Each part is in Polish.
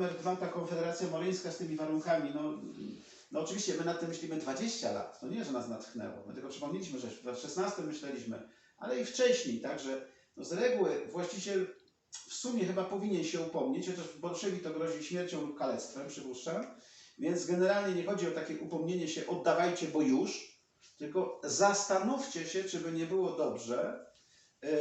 numer dwa, ta konfederacja moryńska z tymi warunkami, no, no oczywiście my nad tym myślimy 20 lat, to nie, że nas natchnęło, my tylko przypomnieliśmy, że w 16 myśleliśmy, ale i wcześniej, tak, że no z reguły właściciel w sumie chyba powinien się upomnieć, chociaż w Bolszewi to grozi śmiercią lub kalectwem, przypuszczam, więc generalnie nie chodzi o takie upomnienie się, oddawajcie, bo już, tylko zastanówcie się, czy by nie było dobrze,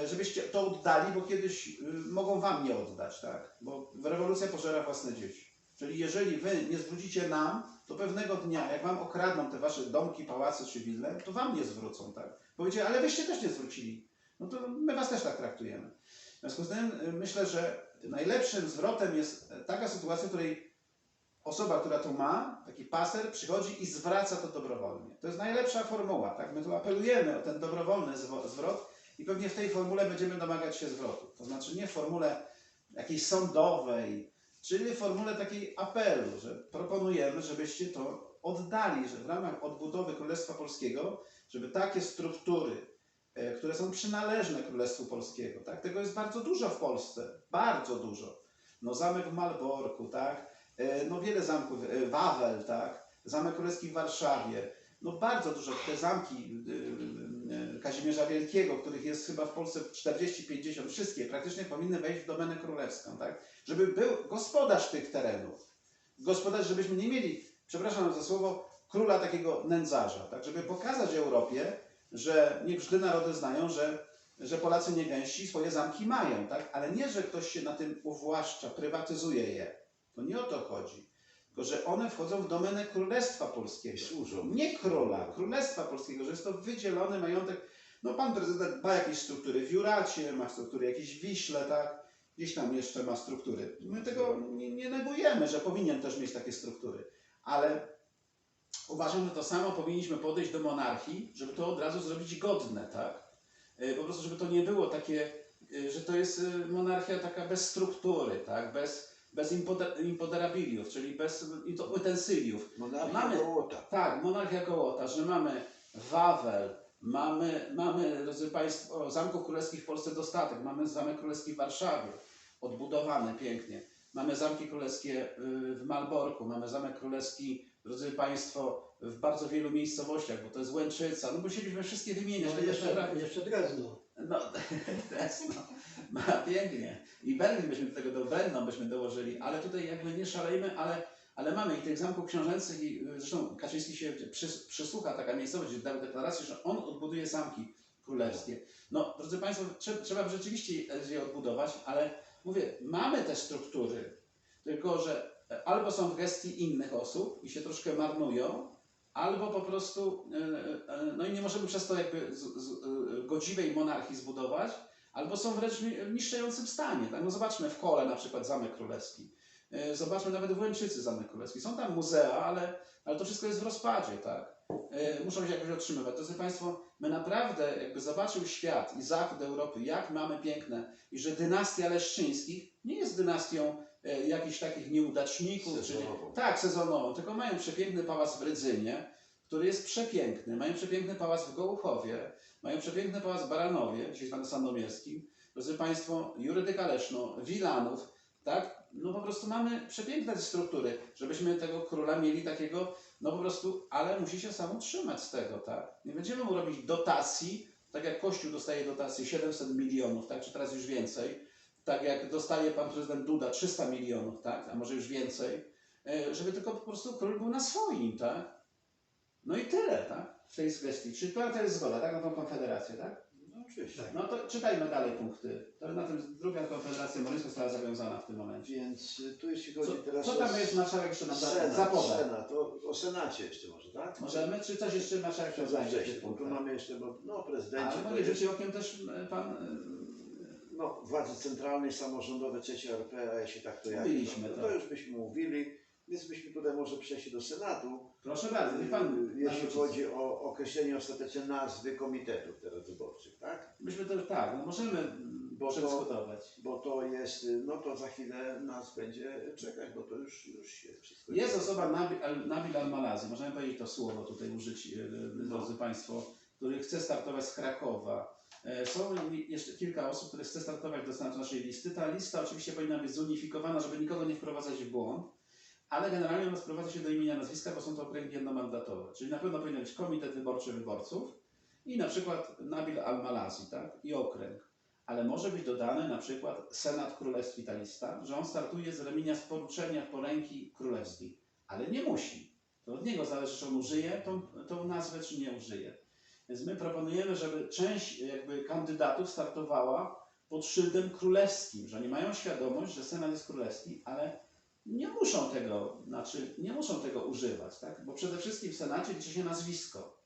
żebyście to oddali, bo kiedyś y, mogą wam nie oddać, tak? Bo rewolucja pożera własne dzieci. Czyli jeżeli wy nie zwrócicie nam, to pewnego dnia, jak wam okradną te wasze domki, pałace czy wille, to wam nie zwrócą, tak? Powiecie, ale wyście też nie zwrócili. No to my was też tak traktujemy. W związku z tym y, myślę, że najlepszym zwrotem jest e, taka sytuacja, w której osoba, która to ma, taki paser, przychodzi i zwraca to dobrowolnie. To jest najlepsza formuła, tak? My tu apelujemy o ten dobrowolny zwrot i pewnie w tej formule będziemy domagać się zwrotu. To znaczy nie w formule jakiejś sądowej, czyli w formule takiej apelu, że proponujemy, żebyście to oddali, że w ramach odbudowy Królestwa Polskiego, żeby takie struktury, e, które są przynależne Królestwu Polskiego, tak? Tego jest bardzo dużo w Polsce, bardzo dużo. No zamek w Malborku, tak? E, No wiele zamków, e, Wawel, tak? Zamek Królewski w Warszawie. No bardzo dużo, te zamki e, Kazimierza Wielkiego, których jest chyba w Polsce 40-50, wszystkie praktycznie powinny wejść w domenę królewską, tak? Żeby był gospodarz tych terenów. Gospodarz, żebyśmy nie mieli, przepraszam za słowo, króla takiego nędzarza, tak? Żeby pokazać Europie, że niech brzdy narody znają, że, że Polacy niegęści swoje zamki mają, tak? Ale nie, że ktoś się na tym uwłaszcza, prywatyzuje je. To nie o to chodzi. Tylko, że one wchodzą w domenę Królestwa Polskiego. Służą. Nie króla, Królestwa Polskiego, że jest to wydzielony majątek. No pan prezydent ma jakieś struktury w Juracie, ma struktury jakieś w Wiśle, tak? Gdzieś tam jeszcze ma struktury. My tego nie, nie negujemy, że powinien też mieć takie struktury. Ale uważam, że to samo powinniśmy podejść do monarchii, żeby to od razu zrobić godne, tak? E, Po prostu, żeby to nie było takie, e, że to jest e, monarchia taka bez struktury, tak? Bez, bez impoderabiliów, czyli bez utensyliów. Monarchia Mamy- Gołota. Tak, monarchia Gołota, że mamy Wawel, mamy, mamy, drodzy Państwo, zamków królewskich w Polsce dostatek, mamy Zamek Królewski w Warszawie, odbudowany pięknie, mamy zamki królewskie y, w Malborku, mamy Zamek Królewski, drodzy Państwo, w bardzo wielu miejscowościach, bo to jest Łęczyca, no musieliśmy wszystkie wymieniać. No, jeszcze, jeszcze Drezno. No, też, no, ma pięknie. I Berlin byśmy do tego do Brno byśmy dołożyli, ale tutaj jakby nie szalejmy, ale, ale mamy i tych zamków książęcych i zresztą Kaczyński się przys, przysłucha taka miejscowość, gdzie dał deklarację, że on odbuduje zamki królewskie. No, drodzy Państwo, trzeba, trzeba rzeczywiście je odbudować, ale mówię, mamy te struktury, tylko że albo są w gestii innych osób i się troszkę marnują, albo po prostu, e, e, no i nie możemy przez to jakby z, z, e, godziwej monarchii zbudować, albo są wręcz w niszczejącym stanie. Tak? No zobaczmy w Kole na przykład Zamek Królewski. E, Zobaczmy nawet w Łęczycy Zamek Królewski. Są tam muzea, ale, ale to wszystko jest w rozpadzie, tak? E, Muszą się jakoś otrzymywać. Drodzy Państwo, my naprawdę jakby zobaczył świat i zachód Europy, jak mamy piękne i że dynastia Leszczyńskich nie jest dynastią e, jakichś takich nieudaczników, Sezonową. tak, sezonową, tylko mają przepiękny pałac w Rydzynie, który jest przepiękny, mają przepiękny pałac w Gołuchowie, mają przepiękny pałac w Baranowie, dzisiaj na Sandomierskim, drodzy Państwo, Jurydyka Leszno, Wilanów, tak, no po prostu mamy przepiękne struktury, żebyśmy tego króla mieli takiego, no po prostu, ale musi się sam utrzymać z tego, tak, nie będziemy mu robić dotacji, tak jak Kościół dostaje dotację 700 milionów, tak, czy teraz już więcej, tak jak dostaje pan prezydent Duda 300 milionów, tak, a może już więcej, e, żeby tylko po prostu król był na swoim, tak? No i tyle, tak? W tej kwestii. Czyli to jest zgoda, tak? Na tą konfederację, tak? No oczywiście. No to czytajmy dalej punkty. To na tym druga konfederacja moryjska została zawiązana w tym momencie. Więc y, tu jeśli Co, chodzi teraz co o tam jest marszałek jeszcze nam Senat, zapoda? Senat, o, o Senacie jeszcze może, tak? Możemy, czy coś jeszcze marszałek tych bo tu mamy jeszcze, bo no prezydenci, Ale to nie jest, rzuci okiem też e, pan... no władzy centralnej, samorządowe, trzecie RP, a jeśli tak to jak? Mówiliśmy no, to. to już byśmy mówili, więc byśmy tutaj może przeszli do Senatu. Proszę bardzo, niech pan... Jeśli chodzi o określenie ostateczne nazwy komitetów teraz wyborczych, tak? Myśmy to tak, no możemy Bo to- przedyskutować. Bo to jest, y, no to za chwilę nas będzie czekać, bo to już, już się wszystko Jest osoba Nabil, Nabil Al-Malazi, możemy powiedzieć to słowo tutaj użyć, No. drodzy Państwo, który chce startować z Krakowa. E, Są jeszcze kilka osób, które chce startować do naszej listy. Ta lista oczywiście powinna być zunifikowana, żeby nikogo nie wprowadzać w błąd, ale generalnie ona sprowadza się do imienia nazwiska, bo są to okręgi jednomandatowe. Czyli na pewno powinien być komitet wyborczy wyborców i na przykład Nabil Al-Malazi, tak? I okręg. Ale może być dodany na przykład Senat Królestw Italista, że on startuje z ramienia z poruczenia poręki królewskiej. Ale nie musi. To od niego zależy, czy on użyje tą, tą nazwę, czy nie użyje. Więc my proponujemy, żeby część jakby kandydatów startowała pod szyldem królewskim, że oni mają świadomość, że Senat jest królewski, ale nie muszą tego, znaczy nie muszą tego używać, tak? Bo przede wszystkim w Senacie liczy się nazwisko.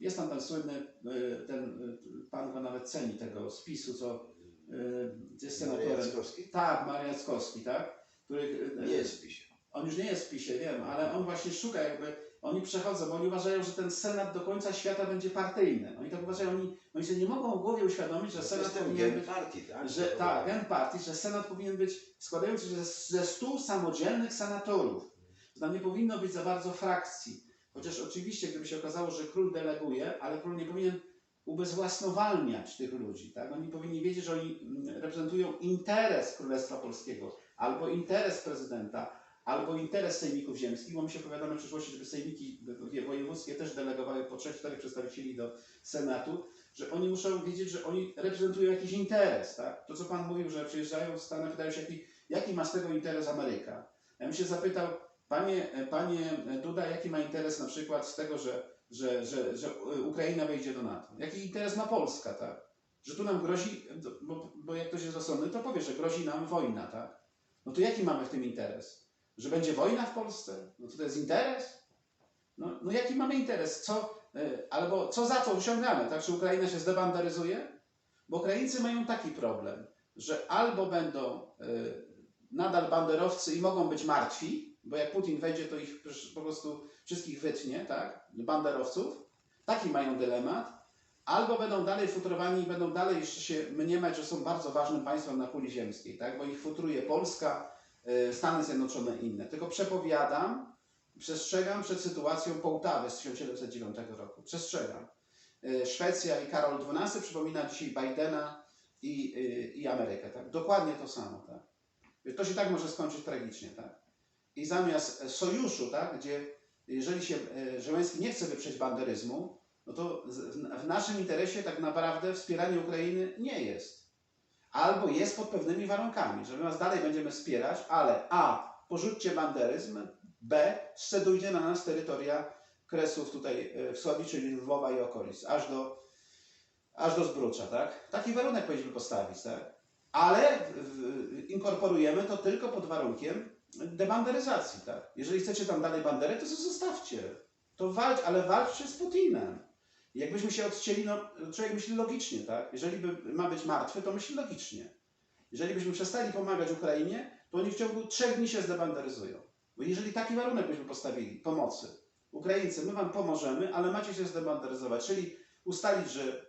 Jest tam ten słynny, y, ten y, pan go nawet ceni tego spisu, co y, jest senatorem. Jackowski? Tak, Marian Jackowski, tak? Który, Nie jest w PiSie. on już nie jest w PiSie, wiem, ale on właśnie szuka jakby, oni przechodzą, bo oni uważają, że ten Senat do końca świata będzie partyjny. Oni tak uważają, oni, oni sobie nie mogą w głowie uświadomić, że To Senat powinien być, partii, tak? że tak, gen partii, że Senat powinien być składający się ze, ze stu samodzielnych senatorów. Tam nie powinno być za bardzo frakcji. Chociaż oczywiście, gdyby się okazało, że król deleguje, ale król nie powinien ubezwłasnowalniać tych ludzi. Tak? Oni powinni wiedzieć, że oni mm, reprezentują interes Królestwa Polskiego, albo interes prezydenta, albo interes sejmików ziemskich, bo my się opowiadamy w przyszłości, żeby sejmiki wojewódzkie też delegowały po trzech, czterech przedstawicieli do Senatu, że oni muszą wiedzieć, że oni reprezentują jakiś interes. Tak? To, co Pan mówił, że przyjeżdżają w Stany, pytają się, jaki, jaki ma z tego interes Ameryka. Ja bym się zapytał, Panie, panie Duda, jaki ma interes na przykład z tego, że, że, że, że Ukraina wejdzie do NATO? Jaki interes ma Polska, tak? Że tu nam grozi, bo, bo jak ktoś jest rozsądny, to powie, że grozi nam wojna, tak? No to jaki mamy w tym interes? Że będzie wojna w Polsce? No to to jest interes? No, no jaki mamy interes? Co, y, albo co za to osiągamy, tak? Czy Ukraina się zdebandaryzuje? Bo Ukraińcy mają taki problem, że albo będą y, nadal banderowcy i mogą być martwi, bo jak Putin wejdzie, to ich po prostu wszystkich wytnie, tak? Banderowców. Taki mają dylemat. Albo będą dalej futrowani i będą dalej jeszcze się mniemać, że są bardzo ważnym państwem na kuli ziemskiej, tak? Bo ich futruje Polska, Stany Zjednoczone inne. Tylko przepowiadam, przestrzegam przed sytuacją Połtawy z 1709 roku. Przestrzegam. Y, Szwecja i Karol XII przypomina dzisiaj Bidena i, y, i Amerykę, tak? Dokładnie to samo, tak? To się tak może skończyć tragicznie, tak? I zamiast sojuszu, tak, gdzie jeżeli się Żeleński nie chce wyprzeć banderyzmu, no to w naszym interesie tak naprawdę wspieranie Ukrainy nie jest. Albo jest pod pewnymi warunkami, że my was dalej będziemy wspierać, ale a. porzućcie banderyzm, b. scedujcie na nas terytoria kresów tutaj e, w Sławi, czyli Lwowa i okolic, aż do, aż do Zbrucza, tak? Taki warunek powinniśmy postawić, tak? Ale inkorporujemy to tylko pod warunkiem, debanderyzacji, tak? Jeżeli chcecie tam dalej banderę, to zostawcie. To walcz, ale walczcie z Putinem. Jakbyśmy się odcięli, no człowiek myśli logicznie, tak? Jeżeli by, ma być martwy, to myśli logicznie. Jeżeli byśmy przestali pomagać Ukrainie, to oni w ciągu trzech dni się zdebanderyzują. Bo jeżeli taki warunek byśmy postawili, pomocy, Ukraińcy, my wam pomożemy, ale macie się zdebanderyzować, czyli ustalić, że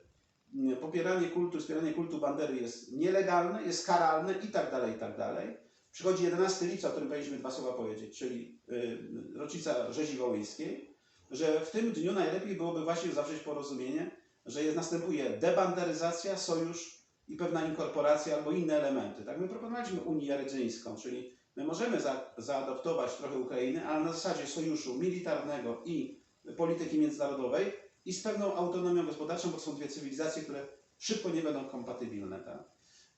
mm, popieranie kultu, wspieranie kultu bandery jest nielegalne, jest karalne i tak dalej, i tak dalej. Przychodzi 11 lipca, o którym powinniśmy dwa słowa powiedzieć, czyli y, rocznica rzezi wołyńskiej, że w tym dniu najlepiej byłoby właśnie zawrzeć porozumienie, że jest, następuje debanderyzacja, sojusz i pewna inkorporacja albo inne elementy. Tak, my proponowaliśmy Unię Rydzyńską, czyli my możemy za, zaadoptować trochę Ukrainy, ale na zasadzie sojuszu militarnego i polityki międzynarodowej i z pewną autonomią gospodarczą, bo są dwie cywilizacje, które szybko nie będą kompatybilne. Tak?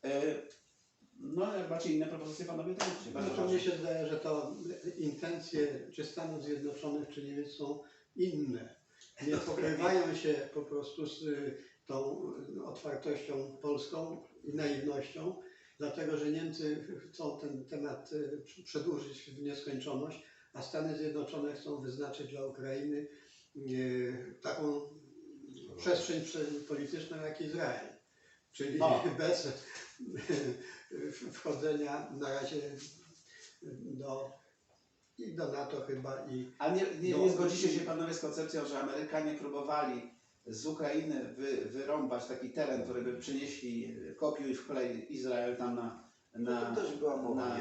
Y, no, jak macie inne propozycje, panowie, to mówcie. Bardzo proszę. mnie się zdaje, że to intencje czy Stanów Zjednoczonych, czy Niemiec są inne. Nie pokrywają się po prostu z y, tą y, otwartością polską i naiwnością, dlatego że Niemcy chcą ten temat y, przedłużyć w nieskończoność, a Stany Zjednoczone chcą wyznaczyć dla Ukrainy taką przestrzeń prze- polityczną jak Izrael. Czyli O. bez wchodzenia na razie do, i do NATO chyba i A nie, nie, nie zgodzicie się panowie z koncepcją, że Amerykanie próbowali z Ukrainy wy, wyrąbać taki teren, który by przynieśli kopiuj w wklej Izrael tam na, na, No to też była mowa na,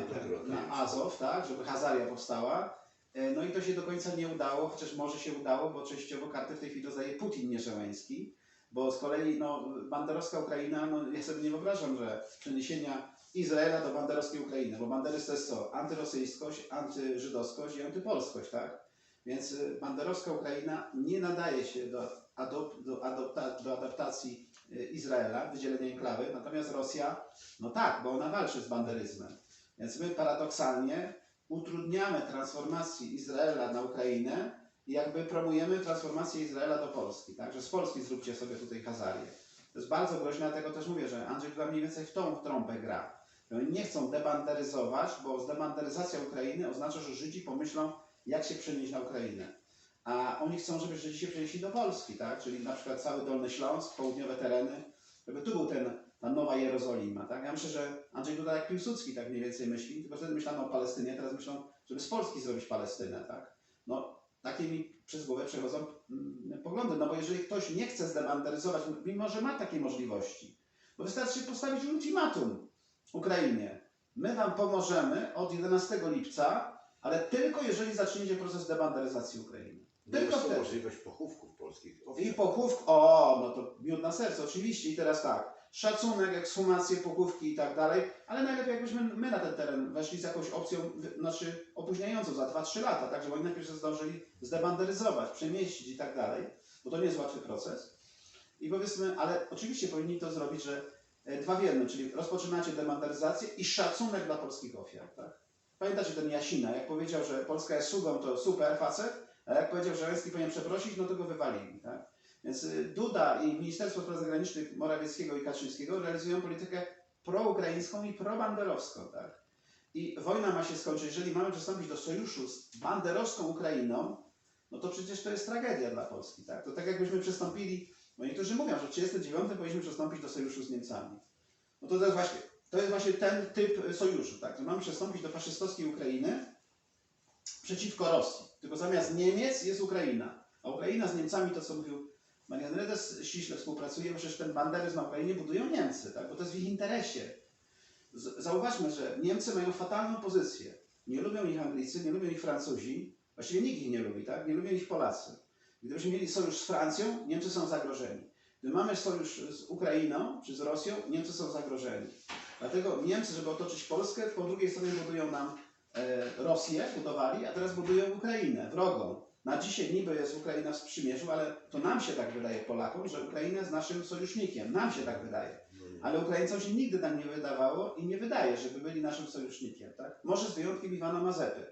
na Azow, tak, żeby Hazaria powstała. E, No i to się do końca nie udało, chociaż może się udało, bo częściowo kartę w tej chwili dostaje Putin, nie Żeleński. Bo z kolei no, banderowska Ukraina, no, ja sobie nie wyobrażam, że przeniesienia Izraela do banderowskiej Ukrainy, bo banderyzm to jest co? Antyrosyjskość, antyżydowskość i antypolskość, tak? Więc y, banderowska Ukraina nie nadaje się do, adop, do, adopta, do adaptacji y, Izraela, wydzielenia enklawy, natomiast Rosja, no tak, bo ona walczy z banderyzmem. Więc my paradoksalnie utrudniamy transformację Izraela na Ukrainę i jakby promujemy transformację Izraela do Polski, tak? Że z Polski zróbcie sobie tutaj Hazarię. To jest bardzo groźne, dlatego też mówię, że Andrzej Duda mniej więcej w tą trąbę gra. Oni nie chcą debanderyzować, bo zdebanderyzacja Ukrainy oznacza, że Żydzi pomyślą, jak się przenieść na Ukrainę. A oni chcą, żeby Żydzi się przenieśli do Polski, tak? Czyli na przykład cały Dolny Śląsk, południowe tereny, żeby tu był ten, ta nowa Jerozolima, tak? Ja myślę, że Andrzej Duda jak Piłsudski tak mniej więcej myśli, tylko wtedy myślano o Palestynie, teraz myślą, żeby z Polski zrobić Palestynę, tak? No, takie mi przez głowę przechodzą mm, poglądy, no bo jeżeli ktoś nie chce zdebanderyzować, mimo że ma takie możliwości, bo wystarczy postawić ultimatum Ukrainie. My Wam pomożemy od 11 lipca, ale tylko jeżeli zaczniecie proces debanderyzacji Ukrainy. Tylko jest wtedy. możliwość pochówków polskich. I pochówk, o, no to miód na serce, oczywiście. I teraz tak, szacunek, ekshumacje, pochówki i tak dalej, ale najlepiej jakbyśmy my na ten teren weszli z jakąś opcją, znaczy opóźniającą za 2-3 lata, tak, żeby oni najpierw się zdążyli zdebanderyzować, przemieścić i tak dalej, bo to nie jest łatwy proces. I powiedzmy, ale oczywiście powinni to zrobić, że dwa w jednym, czyli rozpoczynacie debanderyzację i szacunek dla polskich ofiar, tak? Pamiętacie ten Jasina, jak powiedział, że Polska jest sługą, to super facet, a jak powiedział, że Ręski powinien przeprosić, no to go wywalili, tak? Więc y, Duda i Ministerstwo Spraw Zagranicznych Morawieckiego i Kaczyńskiego realizują politykę proukraińską i probanderowską, tak? I wojna ma się skończyć, jeżeli mamy przystąpić do sojuszu z banderowską Ukrainą, no to przecież to jest tragedia dla Polski, tak? To tak jakbyśmy przystąpili, bo niektórzy mówią, że w 1939 powinniśmy przystąpić do sojuszu z Niemcami. No to, to jest właśnie, to jest właśnie ten typ sojuszu, tak? Że mamy przystąpić do faszystowskiej Ukrainy przeciwko Rosji. Tylko zamiast Niemiec jest Ukraina. A Ukraina z Niemcami, to co mówił Marian Redes, ściśle współpracuje, bo przecież ten banderyzm na Ukrainie budują Niemcy, tak? bo to jest w ich interesie. Zauważmy, że Niemcy mają fatalną pozycję. Nie lubią ich Anglicy, nie lubią ich Francuzi, właściwie nikt ich nie lubi, tak? nie lubią ich Polacy. Gdybyśmy mieli sojusz z Francją, Niemcy są zagrożeni. Gdy mamy sojusz z Ukrainą czy z Rosją, Niemcy są zagrożeni. Dlatego Niemcy, żeby otoczyć Polskę, po drugiej stronie budują nam e, Rosję, budowali, a teraz budują Ukrainę, wrogą. Na dzisiaj niby jest Ukraina w sprzymierzu, ale to nam się tak wydaje Polakom, że Ukraina jest naszym sojusznikiem. Nam się tak wydaje. Ale Ukraińcom się nigdy tak nie wydawało i nie wydaje, żeby byli naszym sojusznikiem. Tak? Może z wyjątkiem Iwana Mazepy,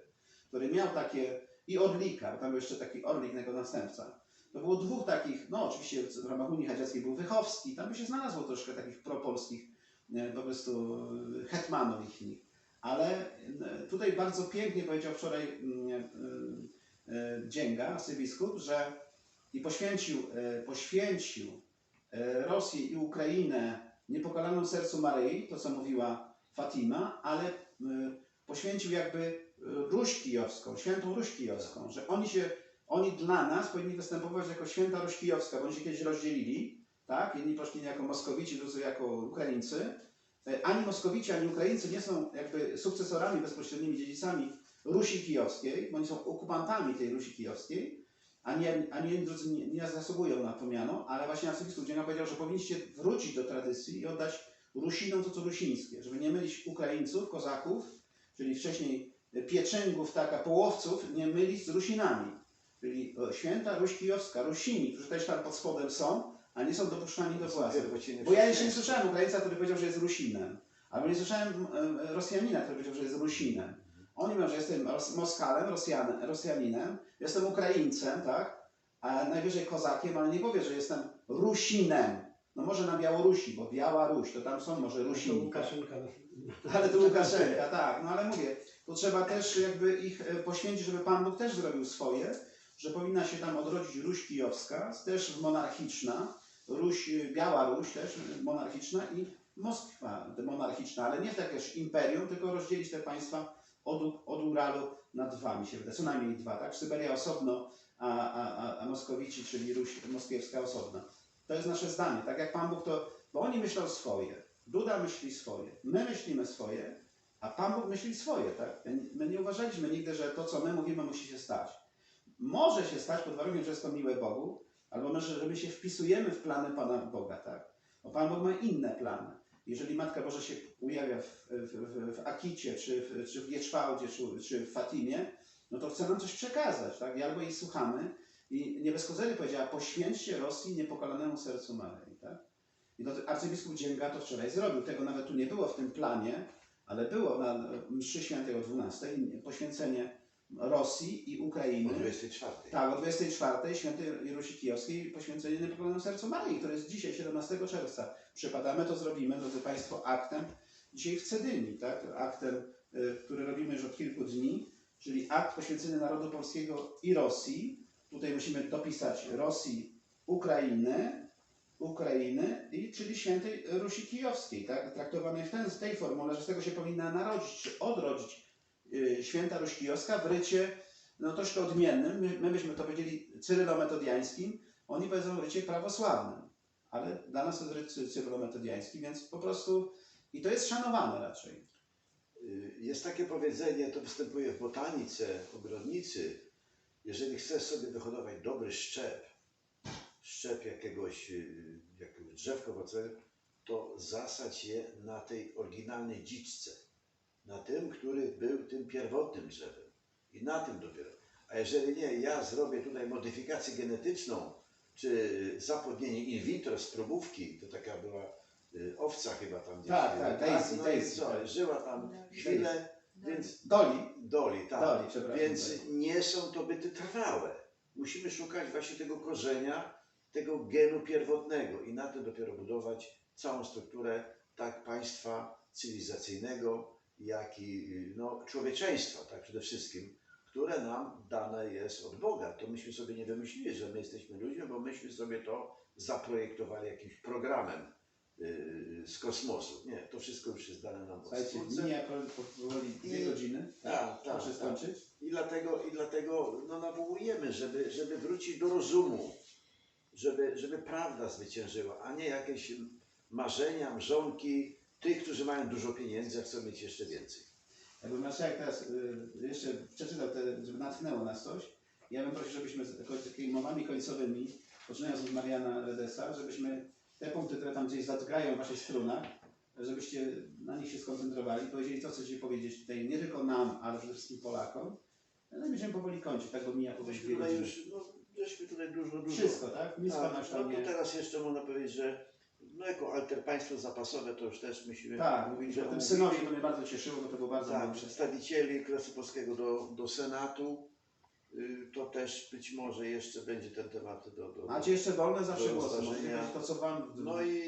który miał takie i Orlika, bo tam był jeszcze taki Orlik, jego następca. To było dwóch takich, no oczywiście w ramach Unii Chadziackiej był Wychowski, tam by się znalazło troszkę takich propolskich e, po prostu e, hetmanów ich. Ale e, tutaj bardzo pięknie powiedział wczoraj mm, Dzięga, arcybiskup, że i poświęcił, poświęcił Rosję i Ukrainę niepokalaną sercu Maryi, to co mówiła Fatima, ale poświęcił jakby Ruś Kijowską, świętą Ruś Kijowską, że oni się, oni dla nas powinni występować jako święta Ruś Kijowska, bo oni się kiedyś rozdzielili, tak? Jedni poszli jako Moskowici, drudzy jako Ukraińcy. E, Ani Moskowici, ani Ukraińcy nie są jakby sukcesorami, bezpośrednimi dziedzicami Rusi Kijowskiej, bo oni są okupantami tej Rusi Kijowskiej, ani, ani jedni drudzy nie, nie zasługują na to miano, ale właśnie arcybiskup Dzięga powiedział, że powinniście wrócić do tradycji i oddać Rusinom to, co rusińskie, żeby nie mylić Ukraińców, Kozaków, czyli wcześniej pieczęgów, taka, połowców, nie mylić z Rusinami. Czyli e, święta Ruś Kijowska, Rusini, którzy też tam pod spodem są, a nie są dopuszczani do władzy. Bo ja jeszcze nie słyszałem Ukraińca, który powiedział, że jest Rusinem. Albo nie słyszałem e, Rosjanina, który powiedział, że jest Rusinem. Oni mówią, że jestem Moskalem, Rosjan Rosjaninem, jestem Ukraińcem, tak? A najwyżej Kozakiem, ale nie powie, że jestem Rusinem. No może na Białorusi, bo Biała Ruś, to tam są może To Rusini. tak? Łukaszenka. Ale to Łukaszenka, tak. No ale mówię, to trzeba też jakby ich e, poświęcić, żeby Pan Bóg też zrobił swoje, że powinna się tam odrodzić Ruś Kijowska, też monarchiczna, Ruś, e, Biała Ruś też e, monarchiczna i Moskwa monarchiczna, ale nie w jakieś imperium, tylko rozdzielić te państwa od, od Uralu na dwa, mi się wydaje, co najmniej dwa, tak? Syberia osobno, a, a, a, a Moskowici, czyli Ruś moskiewska osobno. To jest nasze zdanie, tak jak Pan Bóg to, bo oni myślą swoje, Duda myśli swoje, my myślimy swoje, a Pan Bóg myśli swoje, tak? My nie uważaliśmy nigdy, że to, co my mówimy, musi się stać. Może się stać pod warunkiem, że jest to miłe Bogu, Albo może, że my się wpisujemy w plany Pana Boga, tak? Bo Pan Bóg ma inne plany. Jeżeli Matka Boża się ujawia w, w, w, Akicie, czy w, czy w Gieczwałdzie, czy, czy w Fatimie, no to chce nam coś przekazać, tak? I albo jej słuchamy. I nie bez kozery powiedziała, poświęćcie Rosji niepokalanemu sercu Maryi, tak? I to arcybiskup Dzięga to wczoraj zrobił. Tego nawet tu nie było w tym planie, ale było na mszy świętej o 12 poświęcenie Rosji i O Ukrainy. 24. Tak, o 24 świętej Rusi Kijowskiej poświęcenie Niepokolenemu Sercu Maryi, które jest dzisiaj, 17 czerwca. Przypadamy, to zrobimy, drodzy Państwo, aktem dzisiaj w Cedyni, tak? Aktem, y, który robimy już od kilku dni, czyli akt poświęcenia narodu polskiego i Rosji. Tutaj musimy dopisać Rosji, Ukrainy, Ukrainy, i, czyli świętej Rusi Kijowskiej, tak? traktowanej w, ten, w tej formule, że z tego się powinna narodzić, czy odrodzić y, święta Ruś Kijowska w rycie no, troszkę odmiennym. My, my byśmy to powiedzieli cyrylo-metodiańskim, oni powiedzą rycie prawosławnym, ale dla nas to jest ryt cy- cyrylo-metodiański, więc po prostu i to jest szanowane raczej. Y, Jest takie powiedzenie, to występuje w botanice, ogrodnicy. Jeżeli chcesz sobie wyhodować dobry szczep, szczep jakiegoś, y, jakiegoś drzewka owocowego, to zasadź je na tej oryginalnej dziczce. Na tym, który był tym pierwotnym drzewem. I na tym dopiero. A jeżeli nie, ja zrobię tutaj modyfikację genetyczną, czy zapłodnienie in vitro z probówki, to taka była y, owca chyba tam gdzieś. Tak, tak, Daisy, no i Daisy, co, tak. żyła tam chwilę, więc Doli, Doli, tak. Doli. Więc nie są to byty trwałe. Musimy szukać właśnie tego korzenia, tego genu pierwotnego i na tym dopiero budować całą strukturę tak państwa cywilizacyjnego, jak i no, człowieczeństwa, tak przede wszystkim, które nam dane jest od Boga. To myśmy sobie nie wymyślili, że my jesteśmy ludźmi, bo myśmy sobie to zaprojektowali jakimś programem yy, z kosmosu. Nie, to wszystko już jest dane nam od słuchajcie, mija powoli dwie I- godziny. tak, tak, Proszę tak. skończyć. I dlatego, i dlatego no, nawołujemy, żeby, żeby wrócić do rozumu, żeby, żeby prawda zwyciężyła, a nie jakieś marzenia, mrzonki tych, którzy mają dużo pieniędzy, a chcą mieć jeszcze więcej. Jakby marszałek teraz y, jeszcze przeczytał, te, żeby natchnęło nas coś, ja bym prosił, żebyśmy z takimi mowami końcowymi, poczynając od Mariana Redesa, żebyśmy te punkty, które tam gdzieś zadrgają w Waszych strunach, żebyście na nich się skoncentrowali, powiedzieli to, co chcecie powiedzieć tutaj nie tylko nam, ale przede wszystkim Polakom. No i będziemy powoli kończyć, tak bo mija godziny. już, no, żeśmy tutaj dużo, dużo. Wszystko, tak? Nic tak, no to teraz jeszcze można powiedzieć, że no, jako alter państwo zapasowe to już też musimy... Tak, mówiliśmy o tym synodzie, to mnie bardzo cieszyło, bo to było bardzo tak, przedstawicieli Kresu Polskiego do, do Senatu, y, to też być może jeszcze będzie ten temat do... do Macie jeszcze wolne zawsze głosy, to, co Wam... No i,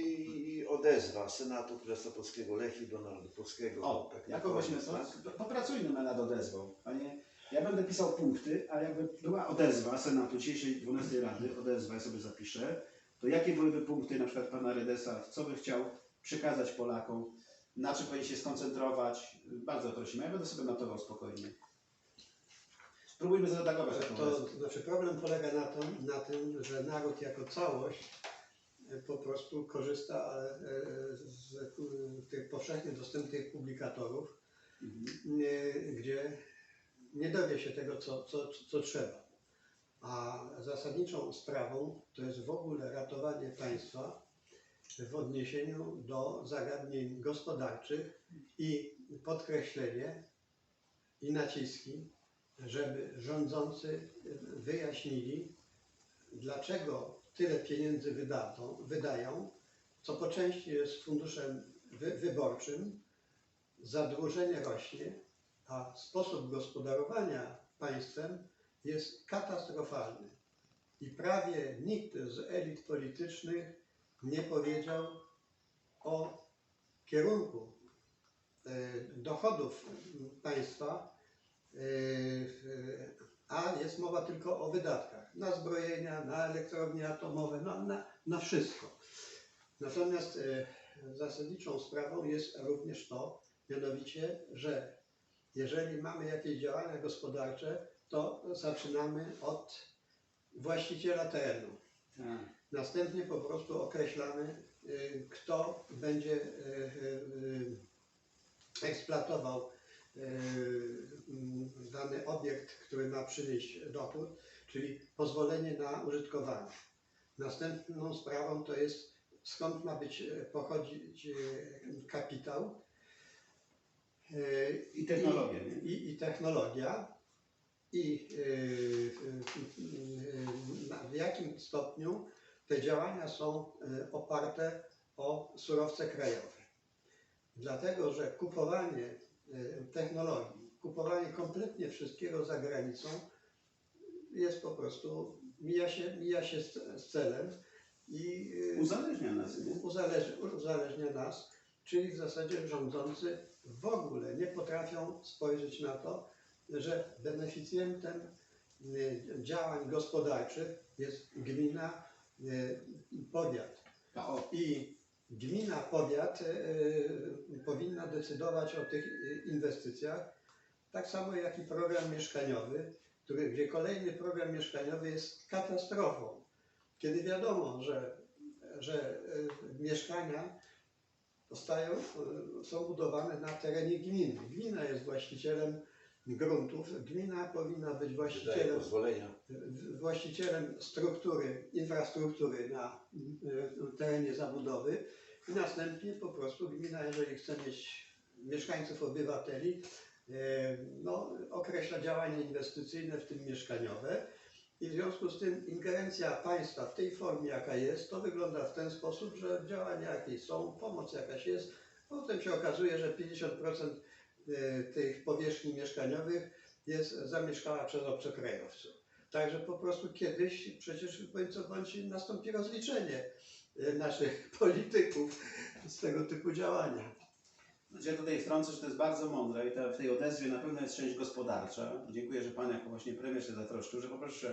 i odezwa Senatu Królestwa Polskiego, Lechii do Narodu Polskiego. O, tak jako weźmy tak? popracujmy nad odezwą. Ja będę pisał punkty, a jakby była odezwa Senatu dzisiejszej 12 Rady, odezwa, ja sobie zapiszę, to jakie byłyby punkty na przykład Pana Redesa, co by chciał przekazać Polakom, na czym powinien się skoncentrować? Bardzo prosimy, ja będę sobie notował spokojnie. Spróbujmy zredagować taką To, odezwę. to znaczy problem polega na, to, na tym, że naród jako całość e, po prostu korzysta e, z e, tych powszechnie dostępnych publikatorów, Mhm. gdzie nie dowie się tego, co, co, co trzeba. A zasadniczą sprawą to jest w ogóle ratowanie państwa w odniesieniu do zagadnień gospodarczych i podkreślenie i naciski, żeby rządzący wyjaśnili, dlaczego tyle pieniędzy wydato, wydają, co po części jest funduszem wy, wyborczym, zadłużenie rośnie, a sposób gospodarowania państwem jest katastrofalny. I prawie nikt z elit politycznych nie powiedział o kierunku e, dochodów państwa, e, a jest mowa tylko o wydatkach na zbrojenia, na elektrownie atomowe, na, na, na wszystko. Natomiast e, zasadniczą sprawą jest również to, mianowicie, że jeżeli mamy jakieś działania gospodarcze, to zaczynamy od właściciela terenu. Tak. Następnie po prostu określamy, y, kto będzie y, y, eksploatował mm, dany obiekt, który ma przynieść dochód, czyli pozwolenie na użytkowanie. Następną sprawą to jest skąd ma być pochodzić kapitał I technologia, nie? i, i technologia i e, e, w jakim stopniu te działania są e, oparte o surowce krajowe. Dlatego, że kupowanie e, technologii, kupowanie kompletnie wszystkiego za granicą jest po prostu, mija się, mija się z, celem i e, Uzależnia nas, uzależnia, uzależnia nas, czyli w zasadzie rządzący w ogóle nie potrafią spojrzeć na to, że beneficjentem y, działań gospodarczych jest gmina, y, powiat. I gmina, powiat y, powinna decydować o tych inwestycjach, tak samo jak i program mieszkaniowy, który, gdzie kolejny program mieszkaniowy jest katastrofą. Kiedy wiadomo, że, że mieszkania zostają, y, są budowane na terenie gminy. Gmina jest właścicielem gruntów, gmina powinna być Wydaje właścicielem pozwolenia. w- właścicielem struktury, infrastruktury na y, terenie zabudowy i następnie po prostu gmina, jeżeli chce mieć mieszkańców, obywateli, y, no, określa działania inwestycyjne, w tym mieszkaniowe. I w związku z tym ingerencja państwa w tej formie, jaka jest, to wygląda w ten sposób, że działania jakieś są, pomoc jakaś jest, potem się okazuje, że 50% y, tych powierzchni mieszkaniowych jest zamieszkała przez obcokrajowców. Także po prostu kiedyś przecież bądź nastąpi rozliczenie y, naszych polityków z tego typu działania. Znaczy ja tutaj wtrącę, że to jest bardzo mądre i ta, w tej odezwie na pewno jest część gospodarcza. Dziękuję, że Pan jako właśnie premier się zatroszczył, że po prostu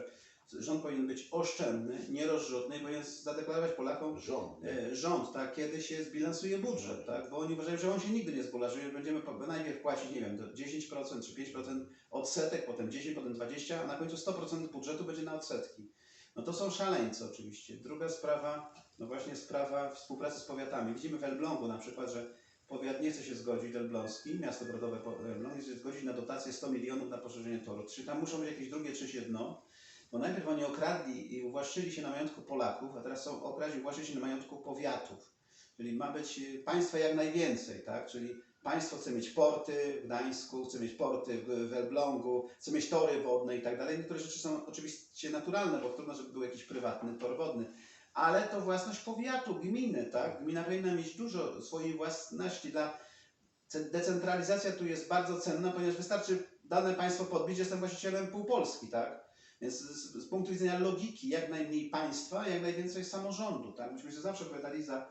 rząd powinien być oszczędny, nierozrzutny i powinien zadeklarować Polakom Rząd. e, rząd, tak, kiedy się zbilansuje budżet, tak, bo oni uważają, że on się nigdy nie zbulansuje, będziemy po- najpierw płacić, nie wiem, to 10% czy 5% odsetek, potem 10, potem 20, a na końcu 100% budżetu będzie na odsetki. No to są szaleńcy oczywiście. Druga sprawa, no właśnie sprawa współpracy z powiatami. Widzimy w Elblągu na przykład, że powiat nie chce się zgodzić, Elbląski, miasto brodowe Elbląg, nie chce się zgodzić na dotację 100 milionów na poszerzenie toru. Czyli tam muszą być jakieś drugie, trzecie dno, bo najpierw oni okradli i uwłaszczyli się na majątku Polaków, a teraz są okradli uwłaszczyli się na majątku powiatów. Czyli ma być y, państwa jak najwięcej, tak? Czyli państwo chce mieć porty w Gdańsku, chce mieć porty w Elblągu, chce mieć tory wodne i tak dalej. Niektóre rzeczy są oczywiście naturalne, bo trudno, żeby był jakiś prywatny tor wodny. Ale to własność powiatu, gminy, tak? Gmina powinna mieć dużo swojej własności dla Ce- Decentralizacja tu jest bardzo cenna, ponieważ wystarczy dane państwo podbić, jestem właścicielem pół Polski, tak? Więc z, z punktu widzenia logiki, jak najmniej państwa, jak najwięcej samorządu, tak? Myśmy się zawsze opowiadali za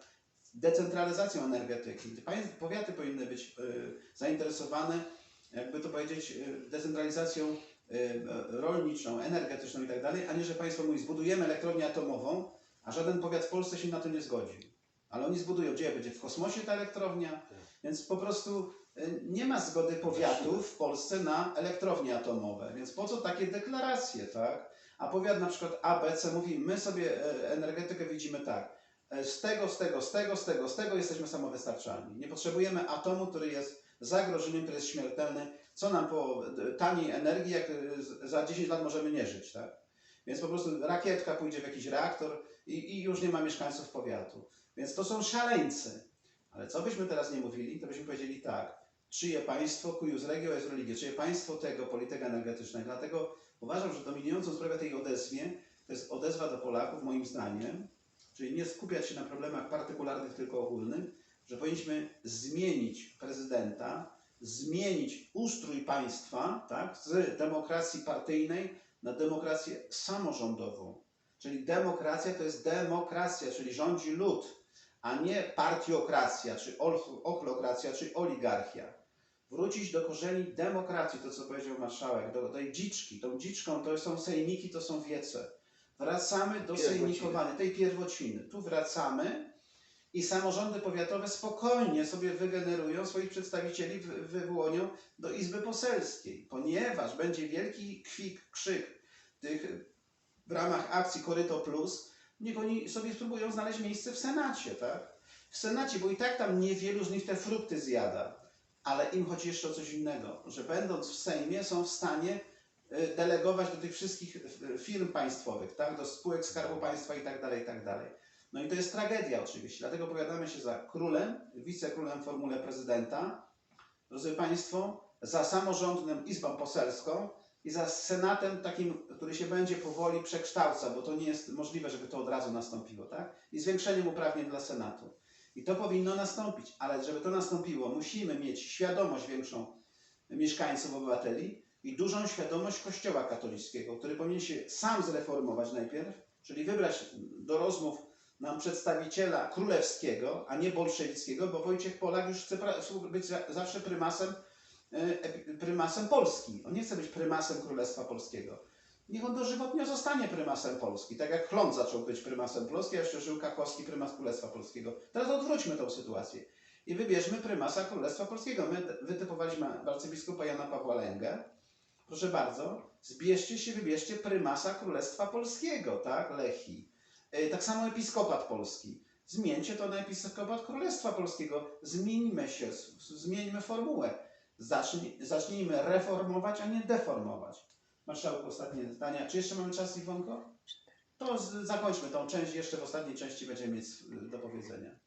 decentralizacją energetyki. Powiaty powinny być y, zainteresowane, jakby to powiedzieć, y, decentralizacją y, y, rolniczą, energetyczną i tak dalej, a nie, że państwo mówi, zbudujemy elektrownię atomową, a żaden powiat w Polsce się na to nie zgodzi. Ale oni zbudują, gdzie będzie w kosmosie ta elektrownia, więc po prostu y, nie ma zgody powiatów w Polsce na elektrownie atomowe, więc po co takie deklaracje, tak? A powiat na przykład ABC mówi, my sobie e, energetykę widzimy tak, e, z tego, z tego, z tego, z tego, z tego jesteśmy samowystarczalni. Nie potrzebujemy atomu, który jest zagrożeniem, który jest śmiertelny. Co nam po e, taniej energii, jak e, za 10 lat możemy nie żyć, tak? Więc po prostu rakietka pójdzie w jakiś reaktor i, i już nie ma mieszkańców powiatu. Więc to są szaleńcy. Ale co byśmy teraz nie mówili, to byśmy powiedzieli tak. Czyje państwo, cuius regio jest religia, czyje państwo tego, polityka energetyczna. Dlatego uważam, że dominującą sprawę tej odezwie to jest odezwa do Polaków, moim zdaniem, czyli nie skupiać się na problemach partykularnych, tylko ogólnych, że powinniśmy zmienić prezydenta, zmienić ustrój państwa tak, z demokracji partyjnej na demokrację samorządową. Czyli demokracja to jest demokracja, czyli rządzi lud a nie partiokracja, czy ochlokracja, czy oligarchia. Wrócić do korzeni demokracji, to co powiedział marszałek, do tej dziczki. Tą dziczką to są sejmiki, to są wiece. Wracamy do sejmikowania, tej pierwociny. Tu wracamy i samorządy powiatowe spokojnie sobie wygenerują swoich przedstawicieli, wy- wyłonią do Izby Poselskiej, ponieważ będzie wielki kwik, krzyk tych w ramach akcji Koryto Plus, niech oni sobie spróbują znaleźć miejsce w Senacie, tak? W Senacie, bo i tak tam niewielu z nich te frukty zjada. Ale im chodzi jeszcze o coś innego, że będąc w Sejmie są w stanie y, delegować do tych wszystkich y, firm państwowych, tak? do spółek Skarbu Państwa i tak dalej, i tak dalej. No i to jest tragedia oczywiście, dlatego opowiadamy się za królem, wicekrólem w formule prezydenta, drodzy Państwo, za samorządną izbą poselską i za senatem takim, który się będzie powoli przekształcał, bo to nie jest możliwe, żeby to od razu nastąpiło, tak? I zwiększeniem uprawnień dla senatu. I to powinno nastąpić, ale żeby to nastąpiło, musimy mieć świadomość większą mieszkańców, obywateli i dużą świadomość Kościoła katolickiego, który powinien się sam zreformować najpierw, czyli wybrać do rozmów nam przedstawiciela królewskiego, a nie bolszewickiego, bo Wojciech Polak już chce być za- zawsze prymasem, prymasem Polski. On nie chce być prymasem Królestwa Polskiego. Niech on dożywotnio zostanie prymasem Polski, tak jak Chląd zaczął być prymasem Polski, a jeszcze żył Kakowski, prymas Królestwa Polskiego. Teraz odwróćmy tą sytuację i wybierzmy prymasa Królestwa Polskiego. My wytypowaliśmy arcybiskupa Jana Pawła Lęgę. Proszę bardzo, zbierzcie się, wybierzcie prymasa Królestwa Polskiego, tak, Lechi. E, Tak samo episkopat polski. Zmieńcie to na episkopat Królestwa Polskiego. Zmieńmy się, zmieńmy formułę. Zacznij, zacznijmy reformować, a nie deformować. Marszałku, ostatnie zdania. Czy jeszcze mamy czas, Iwonko? To zakończmy tą część. Jeszcze w ostatniej części będziemy mieć y, do powiedzenia.